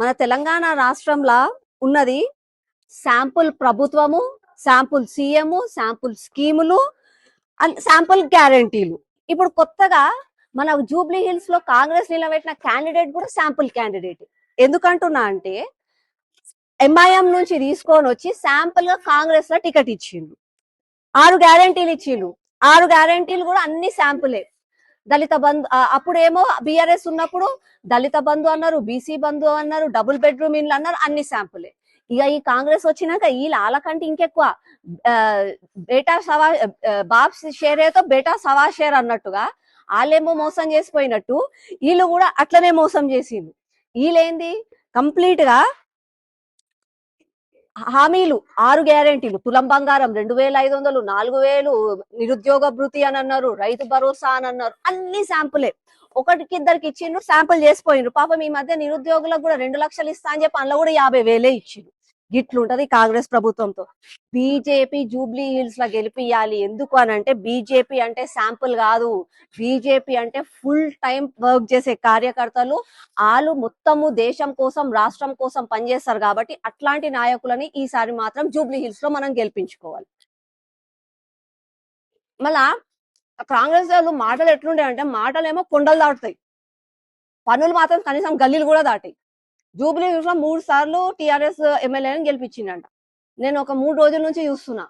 మన తెలంగాణ రాష్ట్రంలో ఉన్నది శాంపుల్ ప్రభుత్వము శాంపుల్ సీఎం శాంపుల్ స్కీములు శాంపుల్ గ్యారంటీలు. ఇప్పుడు కొత్తగా మన జూబ్లీ హిల్స్లో కాంగ్రెస్ నిలబెట్టిన క్యాండిడేట్ కూడా శాంపుల్ క్యాండిడేట్. ఎందుకంటున్నా అంటే ఎంఐఎం నుంచి తీసుకొని వచ్చి శాంపుల్గా కాంగ్రెస్లో టికెట్ ఇచ్చిండు. ఆరు గ్యారంటీలు ఇచ్చిండు. ఆరు గ్యారంటీలు కూడా అన్ని శాంపులే. దళిత బంధు అప్పుడేమో బిఆర్ఎస్ ఉన్నప్పుడు దళిత బంధు అన్నారు బీసీ బంధు అన్నారు డబుల్ బెడ్రూమ్ ఇండ్లు అన్నారు అన్ని శాంపులే ఇక ఈ కాంగ్రెస్ వచ్చినాక వీళ్ళ వాళ్ళకంటే ఇంకెక్కువ బేటా సవా బాబ్ షేరేతో బేటా సవా షేర్ అన్నట్టుగా వాళ్ళేమో మోసం చేసిపోయినట్టు వీళ్ళు కూడా అట్లనే మోసం చేసిండు వీళ్ళేంది? కంప్లీట్గా హామీలు ఆరు గ్యారెంటీలు తులం బంగారం రెండు వేల ఐదు వందలు నాలుగు వేలు నిరుద్యోగ భృతి అని అన్నారు రైతు భరోసా అని అన్నారు. అన్ని శాంపులే. ఒకటికి ఇద్దరికి ఇచ్చిండ్రు శాంపుల్ చేసిపోయిండ్రు. పాపం ఈ మధ్య నిరుద్యోగులకు కూడా రెండు లక్షలు ఇస్తా అని చెప్పి అందులో కూడా యాభై వేలే ఇచ్చిండ్రు. గిట్లుంటది కాంగ్రెస్ ప్రభుత్వంతో. బీజేపీ జూబ్లీ హిల్స్ లా గెలిపియాలి ఎందుకు అని అంటే బీజేపీ అంటే శాంపుల్ కాదు. బీజేపీ అంటే ఫుల్ టైం వర్క్ చేసే కార్యకర్తలు. వాళ్ళు మొత్తము దేశం కోసం రాష్ట్రం కోసం పనిచేస్తారు కాబట్టి అట్లాంటి నాయకులని ఈసారి మాత్రం జూబ్లీ హిల్స్లో మనం గెలిపించుకోవాలి. మళ్ళా కాంగ్రెస్ వాళ్ళు మాటలు ఎట్లుండే అంటే మాటలేమో కొండలు దాటుతాయి. పనులు మాత్రం కనీసం గల్లీలు కూడా దాటాయి. జూబ్లీ హిల్స్లో మూడు సార్లు టిఆర్ఎస్ ఎమ్మెల్యేని గెలిపించిండంట నేను ఒక మూడు రోజుల నుంచి చూస్తున్నా.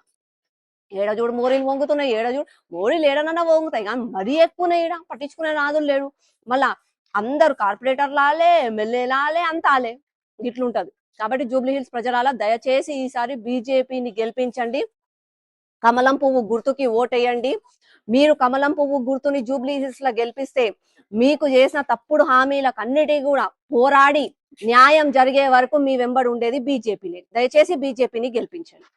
ఏడ చూడు మోరీలు వంగుతున్నాయి ఏడ చూడు మోరీలు ఏడనన్నా వంగుతాయి. కానీ మరీ ఎక్కువనే ఈడ. పట్టించుకునే రాదు లేడు మళ్ళా అందరు కార్పొరేటర్ లాలే ఎమ్మెల్యే లాలే అంతాలే ఇట్లుంటది. కాబట్టి జూబ్లీ హిల్స్ ప్రజలాల దయచేసి ఈసారి బీజేపీని గెలిపించండి. కమలం పువ్వు గుర్తుకి ఓటేయండి. మీరు కమలం పువ్వు గుర్తుని జూబ్లీ హిల్స్లో గెలిపిస్తే మీకు చేసిన తప్పుడు హామీలకు అన్నిటి కూడా పోరాడి న్యాయం జరిగే వరకు మీ వెంబడి ఉండేది బీజేపీనే. దయచేసి బీజేపీని గెలిపించండి.